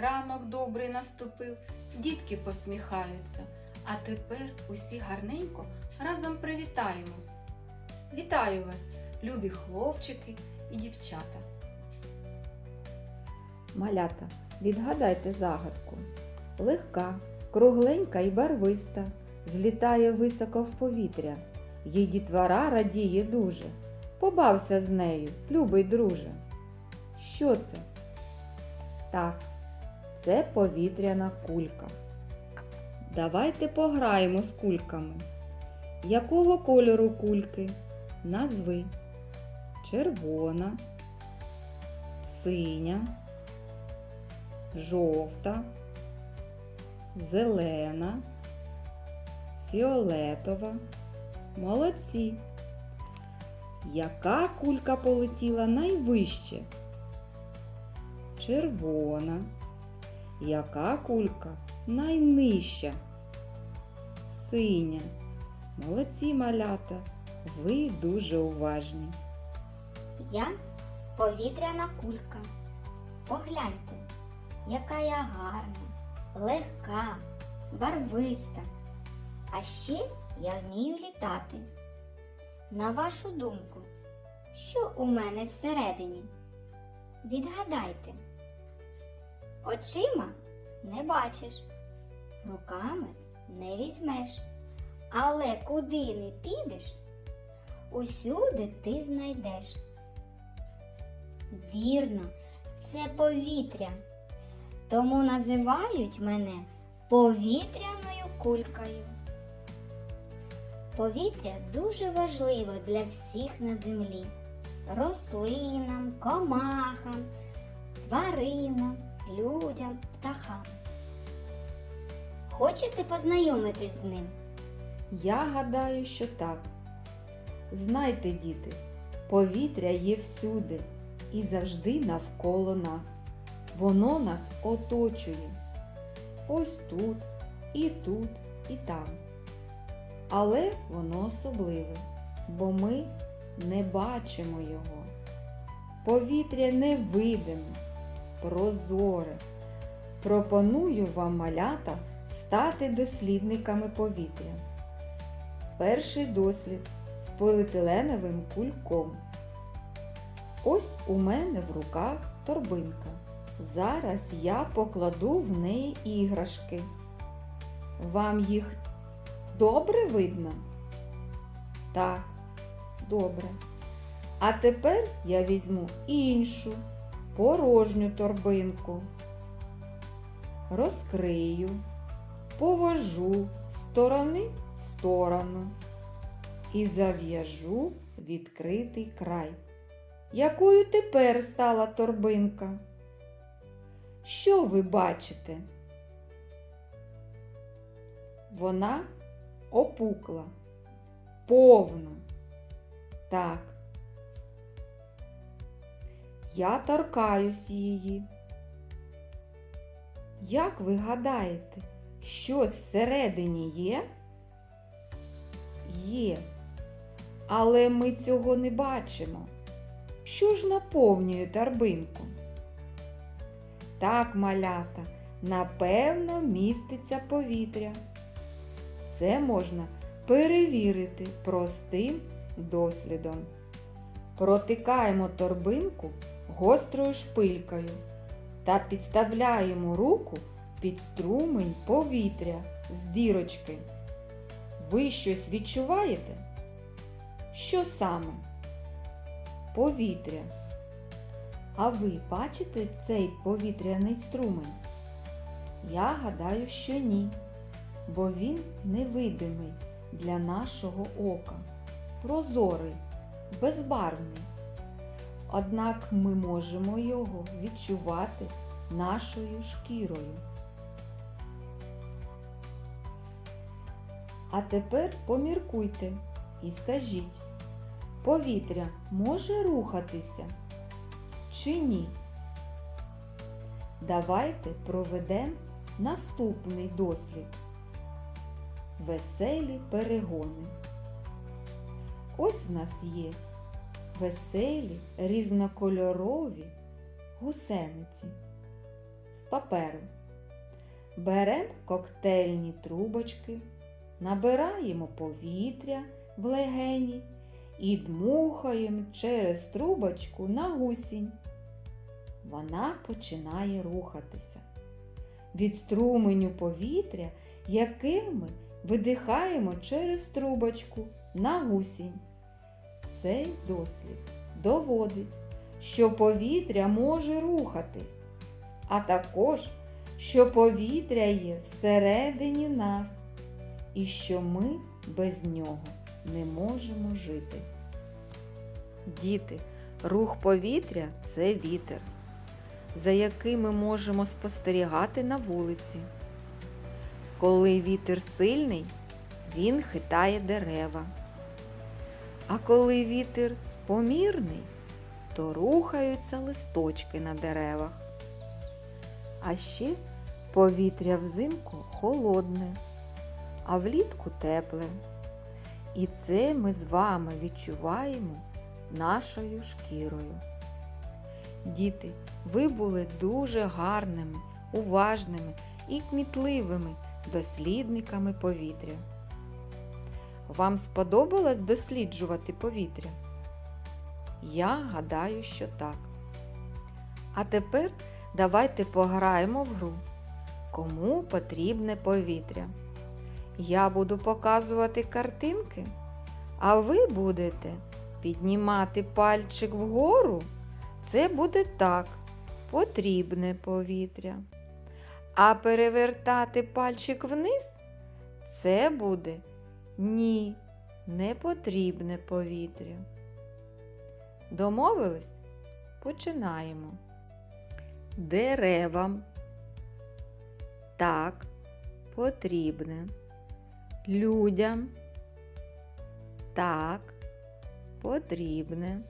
ранок добрий наступив, дітки посміхаються. А тепер усі гарненько разом привітаємось. Вітаю вас, любі хлопчики і дівчата. Малята, відгадайте загадку. Легка, кругленька і барвиста, злітає високо в повітря. Їй дітвора радіє дуже. Побався з нею, любий друже. Що це? Так, це повітряна кулька. Давайте пограємо з кульками. Якого кольору кульки? Назви. Червона, синя жовта, зелена, фіолетова. Молодці. Яка кулька полетіла найвище? Червона. Яка кулька найнижча? Синя. Молодці малята. Ви дуже уважні. Я повітряна кулька. Погляньте, яка я гарна, легка, барвиста. А ще я вмію літати. На вашу думку, що у мене всередині? Відгадайте. Очима не бачиш, руками не візьмеш. Але куди не підеш, усюди ти знайдеш. Вірно, це повітря. Тому називають мене повітряною кулькою. Повітря дуже важливо для всіх на землі. Рослинам, комахам, тваринам, людям, птахам. Хочете познайомитись з ним? Я гадаю, що так. Знайте, діти, повітря є всюди і завжди навколо нас. Воно нас оточує. Ось тут, і тут, і там. Але воно особливе, бо ми не бачимо його. Повітря невидиме, прозоре. Пропоную вам, малята, стати дослідниками повітря. Перший дослід з поліетиленовим кульком. Ось у мене в руках торбинка. Зараз я покладу в неї іграшки. Вам їх добре видно? Так, добре. А тепер я візьму іншу порожню торбинку. Розкрию, повожу сторони в сторону і зав'яжу відкритий край. Якою тепер стала торбинка? Що ви бачите? Вона опукла, повна. Так. Я торкаюсь її. Як ви гадаєте, щось всередині є? Є. Але ми цього не бачимо. Що ж наповнює торбинку? Так, малята, напевно, міститься повітря. Це можна перевірити простим дослідом. Протикаємо торбинку гострою шпилькою та підставляємо руку під струмень повітря з дірочки. Ви щось відчуваєте? Що саме? Повітря. А ви бачите цей повітряний струмень? Я гадаю, що ні, бо він невидимий для нашого ока, прозорий, безбарвний. Однак ми можемо його відчувати нашою шкірою. А тепер поміркуйте і скажіть, повітря може рухатися чи ні? Давайте проведемо наступний дослід. Веселі перегони. Ось в нас є веселі різнокольорові гусениці. з паперу. Беремо коктейльні трубочки, набираємо повітря в легені і дмухаємо через трубочку на гусінь. Вона починає рухатися. Від струменю повітря, яким ми видихаємо через трубочку на гусінь. Цей дослід доводить, що повітря може рухатись, а також, що повітря є всередині нас і що ми без нього не можемо жити. Діти, рух повітря це вітер, за яким ми можемо спостерігати на вулиці. Коли вітер сильний, він хитає дерева. А коли вітер помірний, то рухаються листочки на деревах. А ще повітря взимку холодне, а влітку тепле. І це ми з вами відчуваємо нашою шкірою. Діти, ви були дуже гарними, уважними і кмітливими дослідниками повітря. Вам сподобалось досліджувати повітря? Я гадаю, що так. А тепер давайте пограємо в гру. Кому потрібне повітря? Я буду показувати картинки, а ви будете піднімати пальчик вгору. Це буде так, потрібне повітря. А перевертати пальчик вниз це буде ні, не потрібне повітря. Домовились? Починаємо. Деревам. Так, потрібне. Людям. Так, потрібне.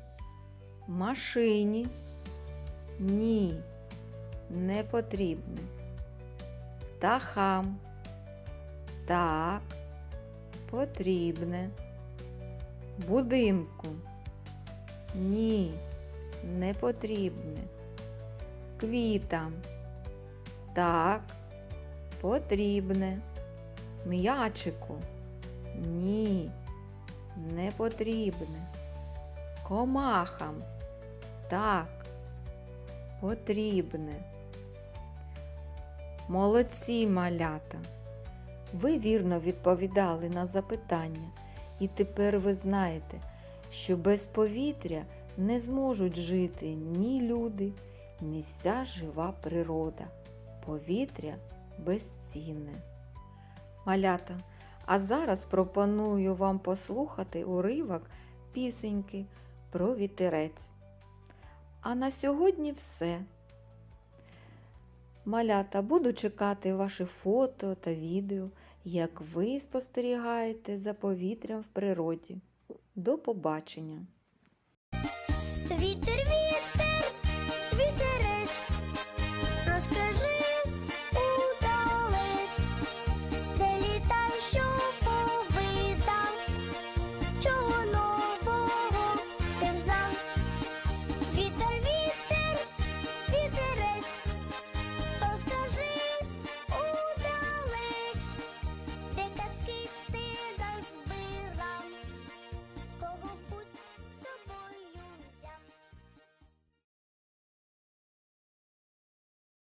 Машині. Ні, не потрібне. Птахам. Так, потрібне. Будинку. Ні, не потрібне. Квітам. Так, потрібне. М'ячику. Ні, не потрібне. Комахам. Так, потрібне. Молодці малята. Ви вірно відповідали на запитання, і тепер ви знаєте, що без повітря не зможуть жити ні люди, ні вся жива природа. Повітря безцінне. Малята, а зараз пропоную вам послухати уривок пісеньки про вітерець. А на сьогодні все. Малята, буду чекати ваші фото та відео, як ви спостерігаєте за повітрям в природі. До побачення! Вітер,